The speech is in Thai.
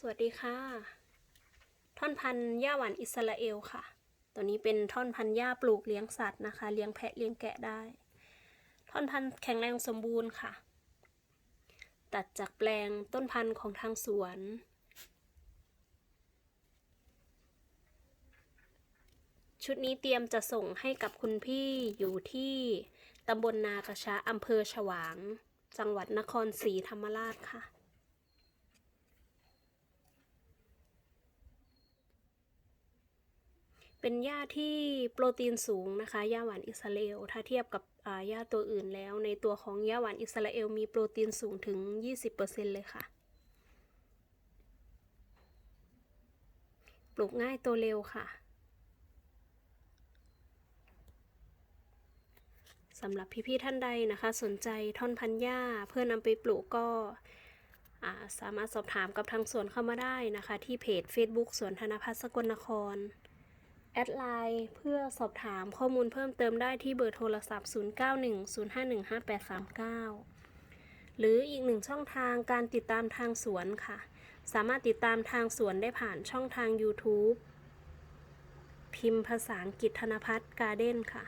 สวัสดีค่ะ ท่อนพันธุ์หญ้าหวานอิสราเอลค่ะ ตัวนี้เป็นท่อนพันธุ์หญ้าปลูกเลี้ยงสัตว์นะคะ เลี้ยงแพะเลี้ยงแกะได้ ท่อนพันธุ์แข็งแรงสมบูรณ์ค่ะ ตัดจากแปลงต้นพันธุ์ของทางสวนชุดนี้เตรียมจะส่งให้กับคุณพี่อยู่ที่ตำบลนากระชะอำเภอฉวาง จังหวัดนครศรีธรรมราชค่ะ เป็นหญ้าที่โปรตีนสูงนะคะหญ้าหวานอิสราเอล ถ้าเทียบกับอ่าหญ้าตัวอื่นแล้ว ในตัวของหญ้าหวานอิสราเอลมีโปรตีนสูงถึง 20%เลยค่ะ ปลูกง่ายโตเร็วค่ะสำหรับพี่ๆท่านใดนะคะ สนใจท่อนพันหญ้าเพื่อนำไปปลูกก็าสามารถสอบถามกับทางสวนเข้ามาได้นะคะ ที่เพจ Facebook สวนธนพัฒน์สกลนคร แอดไลน์เพื่อสอบถามข้อมูลเพิ่มเติมได้ที่เบอร์โทรศัพท์ 0910515839 หรืออีกหนึ่งช่องทางการติดตามทางสวนค่ะ สามารถติดตามทางสวนได้ผ่านช่องทาง YouTube พิมพ์ภาษาอังกฤษธนพัฒน์การ์เด้นค่ะ